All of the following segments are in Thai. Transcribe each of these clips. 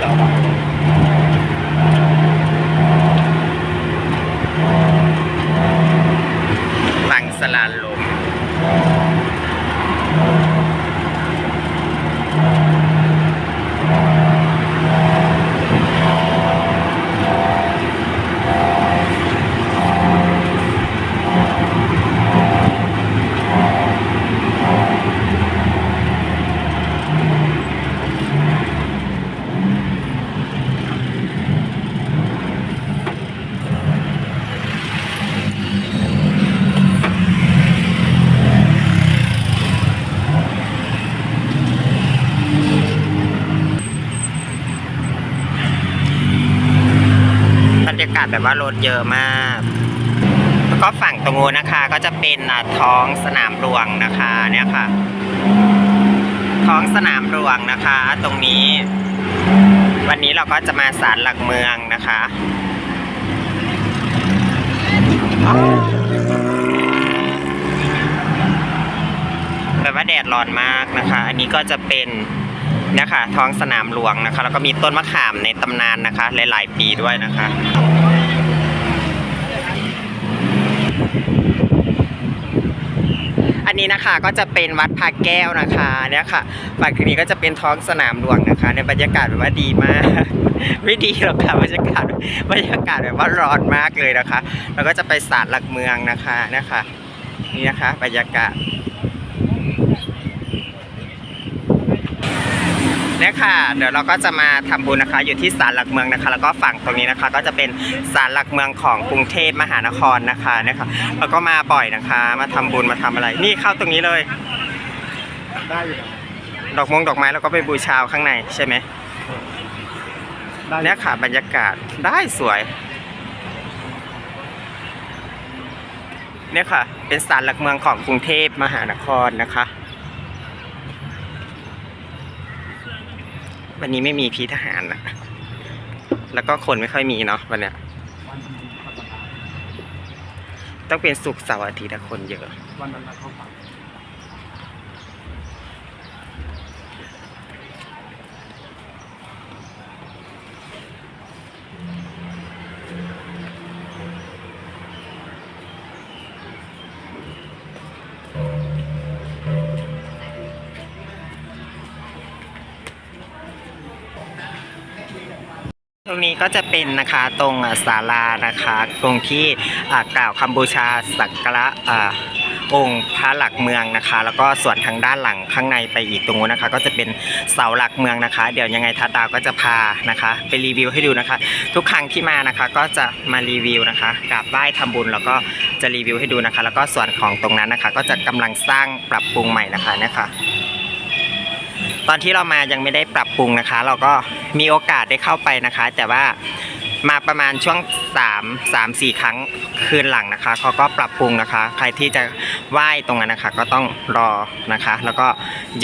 เราอะหลังสลาล รรยากาศแบบว่ารถเยอะมาก แล้วก็ฝั่งตรงนู้นนะคะ ก็จะเป็นท้องสนามหลวงนะคะเนี่ยค่ะ ท้องสนามหลวงนะคะ ตรงนี้ วันนี้เราก็จะมาศาลหลักเมืองนะคะแบบว่าแดดร้อนมากนะคะ อันนี้ก็จะเป็น นะคะ ท้องสนามหลวงนะคะ แล้วก็มีต้นมะขามในตำนานนะคะ หลาย ๆ ปีด้วยนะคะอันนี้นะคะก็จะเป็นวัดพระแก้วนะคะเนี่ยค่ะฝั่งนี้ก็จะเป็นท้องสนามหลวงนะคะ ในบรรยากาศแบบว่าดีมาก ไม่ดีหรอกค่ะบรรยากาศบรรยากาศแบบว่าร้อนมากเลยนะคะ แล้วก็จะไปศาลหลักเมืองนะคะนี่ยค่ะนี่นะคะ บรรยากาศ เนี่ยค่ะ เดี๋ยวเราก็จะมาทำบุญนะคะ อยู่ที่ศาลหลักเมืองนะคะ แล้วก็ฝั่งตรงนี้นะคะ ก็จะเป็นศาลหลักเมืองของกรุงเทพมหานครนะคะเนี่ยค่ะแล้วก็มาบ่อยนะคะ มาทำบุญมาทำอะไร นี่เข้าตรงนี้เลยได้อยู่นะดอกมงดอกไม้แล้วก็ไปบูชาข้างในใช่ไหมได้อยู่เนี่ยค่ะบรรยากาศได้สวยเนี่ยค่ะ เป็นศาลหลักเมืองของกรุงเทพมหานครนะคะ วันนี้ไม่มีพีทหารนะแล้วก็คนไม่ค่อยมีเนาะวันเนี้ยต้องเป็นสุกร์เสาร์อาทิตย์อะคนเยอะ วันนั้นนะเข้าฝัน ตรงนี้ก็จะเป็นนะคะตรงศาลานะคะ ตรงที่กล่าวคำบูชาสักการะองค์พระหลักเมืองนะคะ แล้วก็ส่วนทางด้านหลังข้างในไปอีกตรงนู้นนะคะ ก็จะเป็นเสาหลักเมืองนะคะ เดี๋ยวยังไงทัดดาวก็จะพานะคะไปรีวิวให้ดูนะคะ ทุกครั้งที่มานะคะก็จะมารีวิวนะคะกราบไหว้ทำบุญแล้วก็จะรีวิวให้ดูนะคะ แล้วก็ส่วนของตรงนั้นนะคะ ก็จะกำลังสร้างปรับปรุงใหม่นะคะนี่ยค่ะตอนที่เรามายังไม่ได้ปรับปรุงนะคะ เราก็ มีโอกาสได้เข้าไปนะคะ แต่ว่ามาประมาณช่วง 3 3 4 ครั้งคืนหลังนะคะเขาก็ปรับปรุงนะคะ ใครที่จะไหว้ตรงนั้นนะคะ ก็ต้องรอนะคะ แล้วก็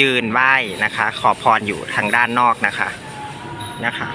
ยืนไหว้นะคะ ขอพรอยู่ทางด้านนอกนะคะนะคะ